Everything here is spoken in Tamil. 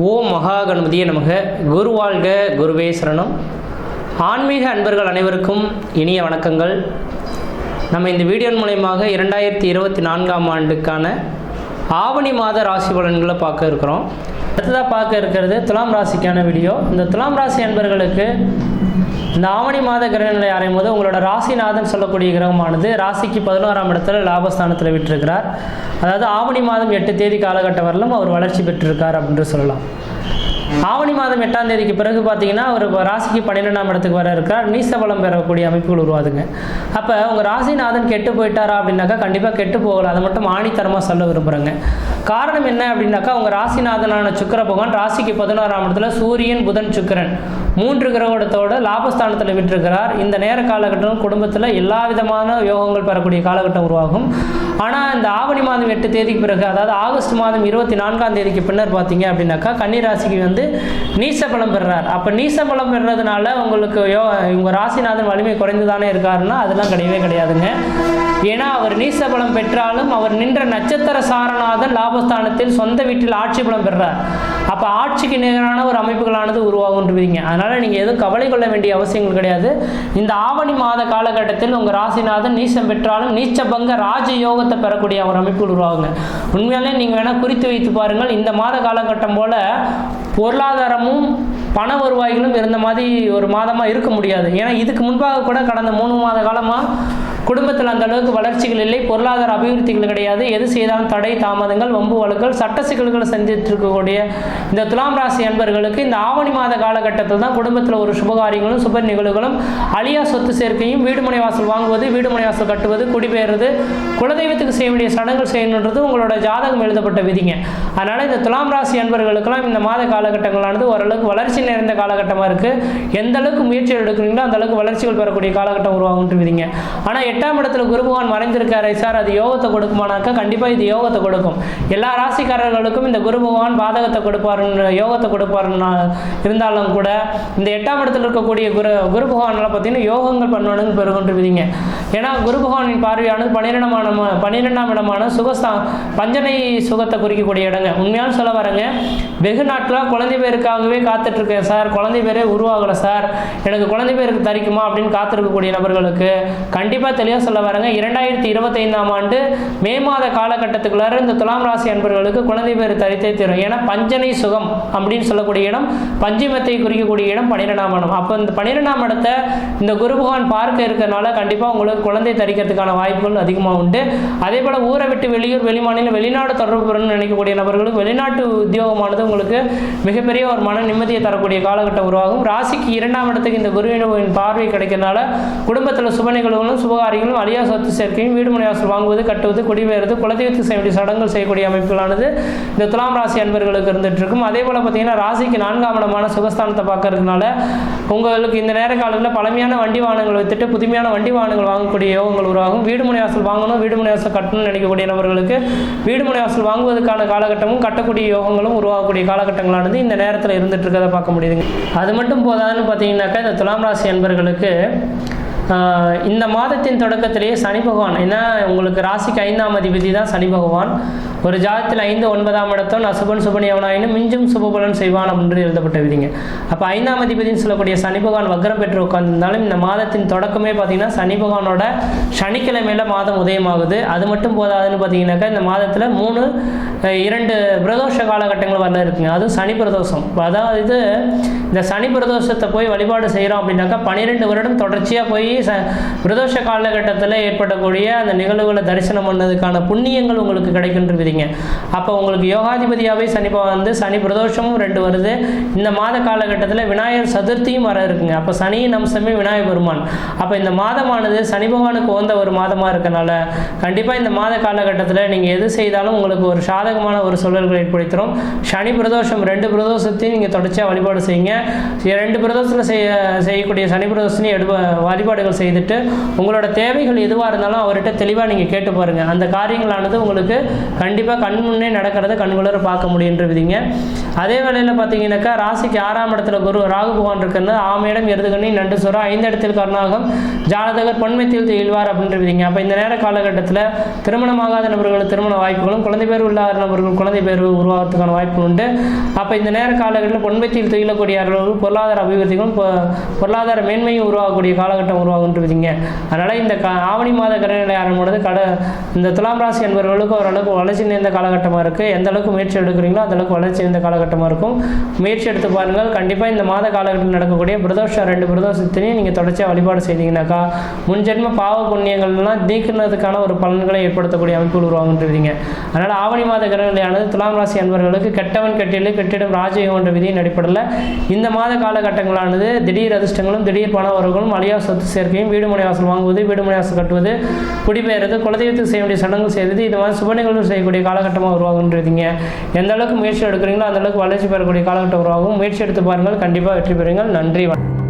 ஓம் மகா கணபதியே நமக. குரு வாழ்க குருவே சரணம். ஆன்மீக அன்பர்கள் அனைவருக்கும் இனிய வணக்கங்கள். நம்ம இந்த வீடியோ மூலயமாக இரண்டாயிரத்தி இருபத்தி நான்காம் ஆண்டுக்கான ஆவணி மாத ராசி பலன்களை பார்க்க இருக்கிறோம். அடுத்ததாக பார்க்க இருக்கிறது துலாம் ராசிக்கான வீடியோ. இந்த துலாம் ராசி அன்பர்களுக்கு இந்த ஆவணி மாத கிரகநிலை அறையும் போது உங்களோட ராசிநாதன் சொல்லக்கூடிய கிரகமானது ராசிக்கு பதினோராம் இடத்துல லாபஸ்தானத்தில் விட்டிருக்கிறார். அதாவது ஆவணி மாதம் எட்டு தேதி காலகட்டம் வரலும் அவர் வளர்ச்சி பெற்றிருக்கார் அப்படின்னு சொல்லலாம். ஆவணி மாதம் எட்டாம் தேதிக்கு பிறகு பார்த்தீங்கன்னா அவர் ராசிக்கு பன்னிரெண்டாம் இடத்துக்கு வர இருக்கிறார். நீசபலம் பெறக்கூடிய அமைப்புகள் உருவாதுங்க அப்போ உங்கள் ராசிநாதன் கெட்டு போயிட்டாரா அப்படின்னாக்கா கண்டிப்பாக கெட்டு போகல. அதை மட்டும் ஆணித்தரமாக சொல்ல விரும்புகிறேங்க காரணம் என்ன அப்படின்னாக்கா உங்கள் ராசிநாதனான சுக்கிர பகவான் ராசிக்கு பதினோராம் இடத்துல சூரியன் புதன் சுக்கிரன் மூன்று கிரகத்தோட லாபஸ்தானத்தில் விட்டிருக்கிறார். இந்த நேர காலகட்டம் குடும்பத்தில் எல்லா விதமான யோகங்கள் பெறக்கூடிய காலகட்டம் உருவாகும். ஆனால் இந்த ஆவணி மாதம் எட்டு தேதிக்கு பிறகு அதாவது ஆகஸ்ட் மாதம் இருபத்தி நான்காம் தேதிக்கு பின்னர் பார்த்தீங்க அப்படின்னாக்கா கன்னிராசிக்கு வந்து நீச பலம் பெறுறார். அப்போ நீச பலம் பெறுறதுனால உங்களுக்கு யோ இவங்க ராசிநாதன் வலிமை குறைந்து தானே இருக்காருன்னா அதெல்லாம் கிடையவே கிடையாதுங்க. ஏன்னா அவர் நீச பலம் பெற்றாலும் அவர் நின்ற நட்சத்திர சாரநாதன் லாபஸ்தானத்தில் சொந்த வீட்டில் ஆட்சி பலம் பெறுறார். அப்போ ஆட்சிக்கு நிகரான ஒரு அமைப்புகளானது உருவாகுன்றீங்க அதனால் நீங்கள் எதுவும் கவலை கொள்ள வேண்டிய அவசியங்கள் கிடையாது. இந்த ஆவணி மாத காலகட்டத்தில் உங்கள் ராசிநாதன் நீசம் பெற்றாலும் நீச்சபங்க ராஜ யோகத்தை பெறக்கூடிய ஒரு அமைப்புகள் உருவாகுங்க. உண்மையாலே நீங்கள் வேணால் குறித்து வைத்து பாருங்கள். இந்த மாத காலகட்டம் போல் பொருளாதாரமும் பண வருவாய்களும் இருந்த மாதிரி ஒரு மாதமாக இருக்க முடியாது. ஏன்னா இதுக்கு முன்பாக கூட கடந்த மூணு மாத காலமாக குடும்பத்தில் அந்த அளவுக்கு வளர்ச்சிகள் இல்லை பொருளாதார அபிவிருத்திகள் கிடையாது. எது செய்தாலும் தடை தாமதங்கள் வம்பு வழக்குகள் சட்ட சிக்கல்களை சந்தித்து இருக்கக்கூடிய இந்த துலாம் ராசி அன்பர்களுக்கு இந்த ஆவணி மாத காலகட்டத்தில் தான் குடும்பத்தில் ஒரு சுபகாரியங்களும் சுப நிகழ்வுகளும் அழியா சொத்து சேர்க்கையும் வீடுமனை வாசல் வாங்குவது வீடுமனை வாசல் கட்டுவது குடிபெயர்றது குலதெய்வத்துக்கு செய்ய வேண்டிய சடங்குகள் செய்யணுன்றது உங்களோட ஜாதகம் எழுதப்பட்ட விதிங்க. அதனால் இந்த துலாம் ராசி அன்பர்களுக்கெல்லாம் இந்த மாத காலகட்டங்களானது ஓரளவுக்கு வளர்ச்சி நிறைந்த காலகட்டமாக இருக்குது எந்த அளவுக்கு முயற்சி எடுக்கிறீங்களோ அந்த அளவுக்கு வளர்ச்சிகள் பெறக்கூடிய காலகட்டம் உருவாகும்ட்டு விதிங்க. ஆனால் எட்டாம் இடத்துல குருபகவான் மறைந்திருக்காரு. சார் அது யோகத்தை கொடுக்குமானாக்கா கண்டிப்பாக இது யோகத்தை கொடுக்கும். எல்லா ராசிக்காரர்களுக்கும் இந்த குரு பகவான் பாதகத்தை கொடுப்பாருன்னு யோகத்தை கொடுப்பாருன்னு இருந்தாலும் கூட இந்த எட்டாம் இடத்துல இருக்கக்கூடிய குரு குரு பகவான்லாம் பார்த்தீங்கன்னா யோகங்கள் பண்ணணும்னு பெருகொண்டு விதிங்க ஏன்னா குரு பகவானின் பார்வையானது பனிரெண்டாம் பன்னிரெண்டாம் இடமான சுகஸ்தா பஞ்சனை சுகத்தை குறிக்கக்கூடிய இடங்க. உண்மையான சொல்ல வரேங்க வெகு நாட்களாக குழந்தை பேருக்காகவே காத்துட்ருக்கேன் சார். குழந்தை பேரே உருவாகலை சார். எனக்கு குழந்தை பேருக்கு தரிக்குமா அப்படின்னு காத்திருக்கக்கூடிய நபர்களுக்கு கண்டிப்பாக தெளிவாக சொல்ல வரங்க. இரண்டாயிரத்தி இருபத்தைந்தாம் ஆண்டு மே மாத காலகட்டத்துக்குள்ளார இந்த துலாம் ராசி அன்பர்களுக்கு குழந்தை பேர் தரித்தே தரும். ஏன்னா பஞ்சனை சுகம் அப்படின்னு சொல்லக்கூடிய இடம் பஞ்சிமத்தை குறிக்கக்கூடிய இடம் பன்னிரெண்டாம் இடம். அப்போ இந்த பன்னிரெண்டாம் இடத்தை இந்த குரு பகவான் பார்க்க இருக்கிறனால கண்டிப்பாக உங்களுக்கு குழந்தை தரிக்கிறதுக்கான வாய்ப்புகள் அதிகமாக உண்டு. அதே போல் ஊரை விட்டு வெளியூர் வெளிமாநில வெளிநாடு தொடர்பு நினைக்கக்கூடிய நபர்களுக்கு வெளிநாட்டு உத்தியோகமானது உங்களுக்கு மிகப்பெரிய ஒரு மன நிம்மதியை தரக்கூடிய காலகட்டம் உருவாகும். ராசிக்கு இரண்டாம் இடத்துக்கு இந்த குருவின் பார்வை கிடைக்கிறதுனால குடும்பத்தில் சுப நிகழ்வுகளும் காரியங்களும் அழியா சொத்து சேர்க்கையும் வீடு வாசல் வாங்குவது கட்டுவது குடிபெயர்வது குலதெய்வத்துக்கு செய்ய வேண்டிய சடங்குகள் செய்யக்கூடிய அமைப்புகளானது இந்த துலாம் ராசி அன்பர்களுக்கு இருந்துட்டு இருக்கும் அதே போல் பார்த்தீங்கன்னா ராசிக்கு நான்காம் இடமான சுகஸ்தானத்தை பார்க்கறதுனால உங்களுக்கு இந்த நேர காலத்தில் பழமையான வண்டி வாகனங்கள் வித்துட்டு புதுமையான வண்டி வாகனங்கள் வாங்கக்கூடிய யோகங்கள் உருவாகும். வீடு மனை வாங்கணும் வீடு மனை கட்டணும்னு நினைக்கக்கூடிய நபர்களுக்கு வீடு மனை வாங்குவதற்கான காலகட்டமும் கட்டக்கூடிய யோகங்களும் உருவாகக்கூடிய காலகட்டங்களானது இந்த நேரத்தில் இருந்துட்டு இருக்கிறத பார்க்க முடியுதுங்க. அது மட்டும் போதாதுன்னு பார்த்தீங்கன்னாக்கா இந்த துலாம் ராசி அன்பர்களுக்கு இந்த மாதத்தின் தொடக்கத்திலேயே சனி பகவான் ஏன்னா உங்களுக்கு ராசிக்கு ஐந்தாம் அதிபதி தான் சனி பகவான். ஒரு ஜாதத்தில் ஐந்து ஒன்பதாம் இடத்தோன் அசுபன் சுபன் எவனாயினும் மிஞ்சும் சுபபலன் செய்வான் அப்படின்னு எழுதப்பட்ட விதிங்க. அப்போ ஐந்தாம் அதிபதினு சொல்லக்கூடிய சனி பகவான் வக்ரம் பெற்று உட்கார்ந்திருந்தாலும் இந்த மாதத்தின் தொடக்கமே பார்த்தீங்கன்னா சனி பகவானோட சனிக்கிழமையில மாதம் உதயமாகுது. அது மட்டும் போதாதுன்னு பார்த்தீங்கன்னாக்கா இந்த மாதத்தில் மூணு இரண்டு பிரதோஷ காலகட்டங்கள் வரல இருக்குங்க. அதுவும் சனி பிரதோஷம். அதாவது இந்த சனி பிரதோஷத்தை போய் வழிபாடு செய்கிறோம் அப்படின்னாக்கா பன்னிரெண்டு வருடம் தொடர்ச்சியாக போய் ச பிரதோஷ காலகட்டத்தில் ஏற்படக்கூடிய அந்த நிகழ்வுகளை தரிசனம் பண்ணதுக்கான புண்ணியங்கள் உங்களுக்கு கிடைக்கின்ற விதிங்க. அப்போ உங்களுக்கு யோகாதிபதியாகவே சனி பகவான் வந்து சனி பிரதோஷமும் ரெண்டு வருது. இந்த மாத காலகட்டத்தில் விநாயகர் சதுர்த்தியும் வர இருக்குங்க. அப்போ சனியின் அம்சமே விநாயகர் பெருமான். அப்போ இந்த மாதமானது சனி பகவானுக்கு உகந்த ஒரு மாதமாக இருக்கனால கண்டிப்பாக இந்த மாத காலகட்டத்தில் நீங்கள் எது செய்தாலும் உங்களுக்கு ஒரு சாதகமான ஒரு சூழல்களை ஏற்படுத்துகிறோம் சனி பிரதோஷம் ரெண்டு பிரதோஷத்தையும் நீங்கள் தொடர்ச்சியாக வழிபாடு செய்யுங்க. ரெண்டு பிரதோஷத்தில் செய்ய செய்யக்கூடிய சனி பிரதோஷத்தையும் எடுப்ப வழிபாடு வழிபாடுகள் செய்துட்டு உங்களோட தேவைகள் எதுவாக இருந்தாலும் அவர்கிட்ட தெளிவாக நீங்கள் கேட்டு பாருங்கள் அந்த காரியங்களானது உங்களுக்கு கண்டிப்பாக கண் முன்னே நடக்கிறத கண்குளர பார்க்க முடியுன்ற விதிங்க அதே வேளையில் பார்த்தீங்கன்னாக்கா ராசிக்கு ஆறாம் இடத்துல குரு ராகு பகவான் இருக்கிறது ஆமையிடம் எருதுகண்ணி நண்டு சுரம் ஐந்து இடத்தில் கருணாகம் ஜாதகர் பொன்மைத்தில் இழ்வார் அப்படின்ற விதிங்க அப்போ இந்த நேர காலகட்டத்தில் திருமணமாகாத நபர்கள் திருமண வாய்ப்புகளும் குழந்தை பேர் இல்லாத நபர்கள் குழந்தை பேர் உருவாகிறதுக்கான வாய்ப்பு உண்டு. அப்போ இந்த நேர காலகட்டத்தில் பொன்மைத்தில் துயிலக்கூடியவர்கள் பொருளாதார அபிவிருத்திகளும் பொருளாதார மேன்மையும் உருவாகக்கூடிய காலகட்டம் உருவாகுன்றதுங்க அதனால் இந்த கா ஆவணி மாத கிரகநிலை ஆரம்பொழுது கட இந்த துலாம் ராசி என்பவர்களுக்கு ஓரளவுக்கு வளர்ச்சி நிறைந்த காலகட்டமாக இருக்குது எந்த அளவுக்கு முயற்சி எடுக்கிறீங்களோ அந்த அளவுக்கு வளர்ச்சி நிறைந்த காலகட்டமாக இருக்கும். முயற்சி எடுத்து பாருங்கள் கண்டிப்பாக இந்த மாத காலகட்டத்தில் நடக்கக்கூடிய பிரதோஷம் ரெண்டு பிரதோஷத்தினையும் நீங்கள் தொடர்ச்சியாக வழிபாடு செய்தீங்கன்னாக்கா முன்ஜென்ம பாவ புண்ணியங்கள்லாம் நீக்கிறதுக்கான ஒரு பலன்களை ஏற்படுத்தக்கூடிய அமைப்புகள் உருவாகுன்றீங்க அதனால் ஆவணி மாத கிரகநிலையானது துலாம் ராசி அன்பர்களுக்கு கெட்டவன் கெட்டிலே கெட்டிடம் ராஜயோகம் என்ற விதியின் அடிப்படையில் இந்த மாத காலகட்டங்களானது திடீர் அதிர்ஷ்டங்களும் திடீர் பண வரவுகளும் அழியா சொத்து சேர்க்கையும் வீடு மனை வாசல் வாங்குவது வீடு மனை வாசல் கட்டுவது குடிபெயர்றது குலதெய்வத்துக்கு செய்ய வேண்டிய சடங்குகள் செய்வது இது மாதிரி சுப நிகழ்வு செய்யக்கூடிய காலகட்டமாக உருவாகுன்றீங்க எந்த அளவுக்கு முயற்சி எடுக்கிறீங்களோ அந்த அளவுக்கு வளர்ச்சி பெறக்கூடிய காலகட்டம் உருவாகும். முயற்சி எடுத்து பாருங்கள். கண்டிப்பாக வெற்றி பெறுங்கள். நன்றி வணக்கம்.